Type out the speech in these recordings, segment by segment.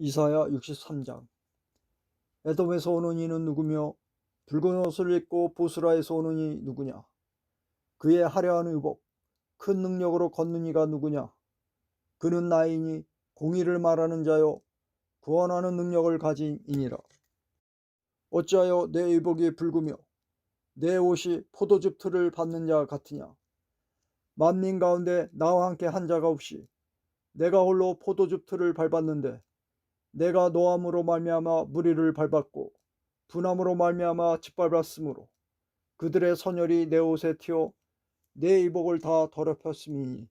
이사야 63장. 에돔에서 오는 이는 누구며 붉은 옷을 입고 보스라에서 오는 이 누구냐? 그의 화려한 의복 큰 능력으로 걷는 이가 누구냐? 그는 나이니 공의를 말하는 자요 구원하는 능력을 가진 이니라. 어찌하여 내 의복이 붉으며 내 옷이 포도즙 틀을 받는 자 같으냐? 만민 가운데 나와 함께 한 자가 없이 내가 홀로 포도즙 틀을 밟았는데 내가 노함으로 말미암아 무리를 밟았고 분함으로 말미암아 짓밟았으므로 그들의 선열이 내 옷에 튀어 내 의복을 다 더럽혔음이니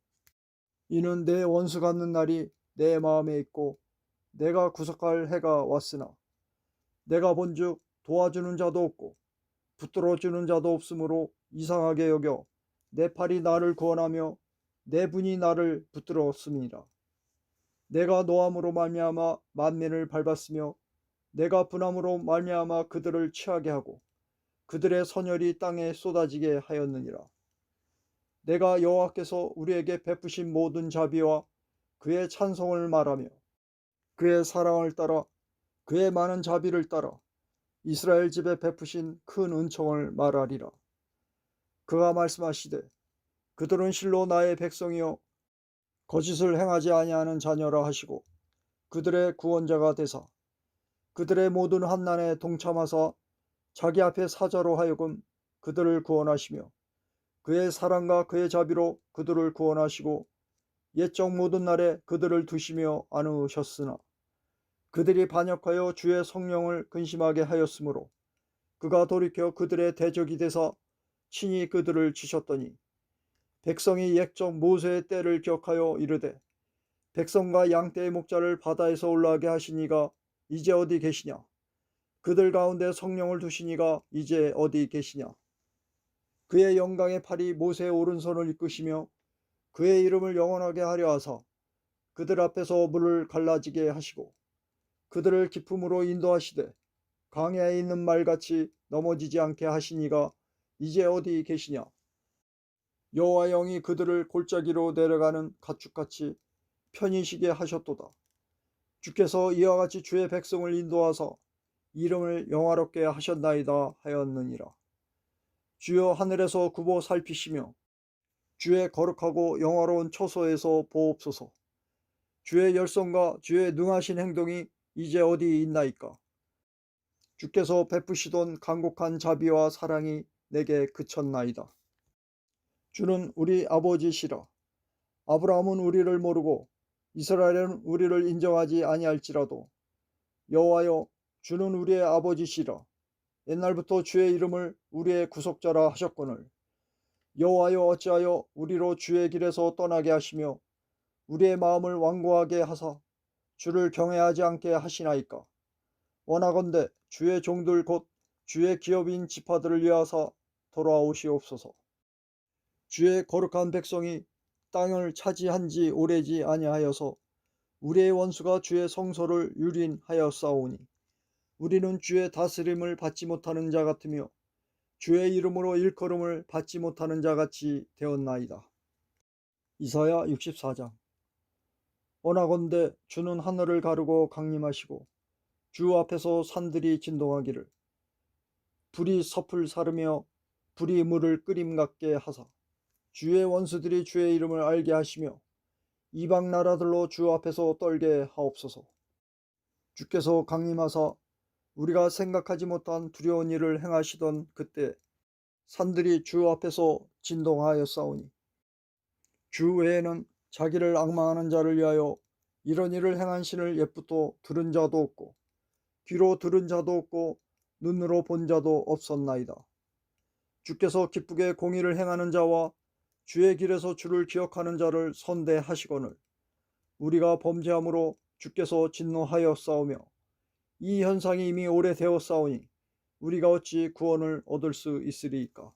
이는 내 원수 갖는 날이 내 마음에 있고 내가 구속할 해가 왔으나 내가 본즉 도와주는 자도 없고 붙들어 주는 자도 없으므로 이상하게 여겨 내 팔이 나를 구원하며 내 분이 나를 붙들었음이니라 내가 노함으로 말미암아 만민을 밟았으며 내가 분함으로 말미암아 그들을 취하게 하고 그들의 선열이 땅에 쏟아지게 하였느니라. 내가 여호와께서 우리에게 베푸신 모든 자비와 그의 찬송을 말하며 그의 사랑을 따라 그의 많은 자비를 따라 이스라엘 집에 베푸신 큰 은총을 말하리라. 그가 말씀하시되 그들은 실로 나의 백성이요 거짓을 행하지 아니하는 자녀라 하시고 그들의 구원자가 되사 그들의 모든 환난에 동참하사 자기 앞에 사자로 하여금 그들을 구원하시며 그의 사랑과 그의 자비로 그들을 구원하시고 옛적 모든 날에 그들을 두시며 안으셨으나 그들이 반역하여 주의 성령을 근심하게 하였으므로 그가 돌이켜 그들의 대적이 되사 친히 그들을 치셨더니 백성이 옛적 모세의 때를 기억하여 이르되 백성과 양떼의 목자를 바다에서 올라가게 하시니가 이제 어디 계시냐? 그들 가운데 성령을 두시니가 이제 어디 계시냐? 그의 영광의 팔이 모세의 오른손을 이끄시며 그의 이름을 영원하게 하려 하사 그들 앞에서 물을 갈라지게 하시고 그들을 기품으로 인도하시되 강야에 있는 말같이 넘어지지 않게 하시니가 이제 어디 계시냐 여호와 영이 그들을 골짜기로 내려가는 가축같이 편히 쉬게 하셨도다. 주께서 이와 같이 주의 백성을 인도하사 이름을 영화롭게 하셨나이다 하였느니라. 주여 하늘에서 굽어 살피시며 주의 거룩하고 영화로운 처소에서 보옵소서. 주의 열성과 주의 능하신 행동이 이제 어디 있나이까? 주께서 베푸시던 간곡한 자비와 사랑이 내게 그쳤나이다. 주는 우리 아버지시라. 아브라함은 우리를 모르고 이스라엘은 우리를 인정하지 아니할지라도 여호와여 주는 우리의 아버지시라. 옛날부터 주의 이름을 우리의 구속자라 하셨거늘 여호와여 어찌하여 우리로 주의 길에서 떠나게 하시며 우리의 마음을 완고하게 하사 주를 경외하지 않게 하시나이까 원하건대 주의 종들 곧 주의 기업인 지파들을 위하사 돌아오시옵소서. 주의 거룩한 백성이 땅을 차지한 지 오래지 아니하여서 우리의 원수가 주의 성소를 유린하였사오니 우리는 주의 다스림을 받지 못하는 자 같으며 주의 이름으로 일컬음을 받지 못하는 자 같이 되었나이다. 이사야 64장 원하건대 주는 하늘을 가르고 강림하시고 주 앞에서 산들이 진동하기를 불이 섭을 사르며 불이 물을 끓임 같게 하사 주의 원수들이 주의 이름을 알게 하시며 이방 나라들로 주 앞에서 떨게 하옵소서. 주께서 강림하사 우리가 생각하지 못한 두려운 일을 행하시던 그때 산들이 주 앞에서 진동하였사오니 주 외에는 자기를 악망하는 자를 위하여 이런 일을 행한 신을 옛부터 들은 자도 없고 귀로 들은 자도 없고 눈으로 본 자도 없었나이다. 주께서 기쁘게 공의를 행하는 자와 주의 길에서 주를 기억하는 자를 선대하시거늘 우리가 범죄함으로 주께서 진노하여 싸우며 이 현상이 이미 오래되었사오니 우리가 어찌 구원을 얻을 수 있으리이까?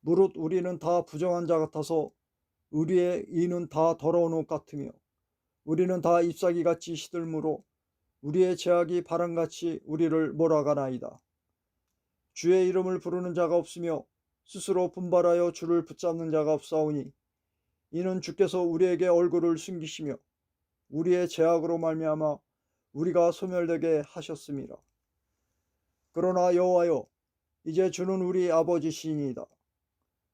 무릇 우리는 다 부정한 자 같아서 우리의 이는 다 더러운 옷 같으며 우리는 다 잎사귀 같이 시들므로 우리의 제약이 바람같이 우리를 몰아가나이다. 주의 이름을 부르는 자가 없으며 스스로 분발하여 주를 붙잡는 자가 없사오니 이는 주께서 우리에게 얼굴을 숨기시며 우리의 죄악으로 말미암아 우리가 소멸되게 하셨습니다. 그러나 여호와여 이제 주는 우리 아버지시니이다.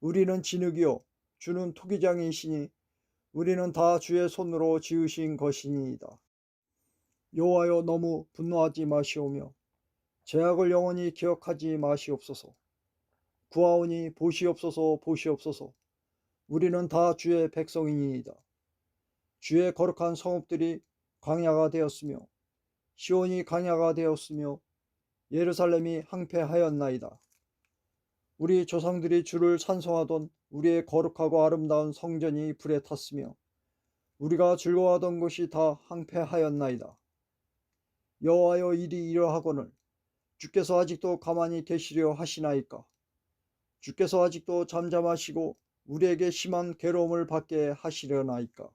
우리는 진흙이요 주는 토기장이시니 우리는 다 주의 손으로 지으신 것이니이다. 여호와여 너무 분노하지 마시오며 죄악을 영원히 기억하지 마시옵소서. 구하오니 보시옵소서 보시옵소서. 우리는 다 주의 백성이니이다. 주의 거룩한 성읍들이 광야가 되었으며 시온이 광야가 되었으며 예루살렘이 항폐하였나이다. 우리 조상들이 주를 찬송하던 우리의 거룩하고 아름다운 성전이 불에 탔으며 우리가 즐거워하던 곳이 다 항폐하였나이다. 여호와여 일이 이러하거늘 주께서 아직도 가만히 계시려 하시나이까 주께서 아직도 잠잠하시고 우리에게 심한 괴로움을 받게 하시려나이까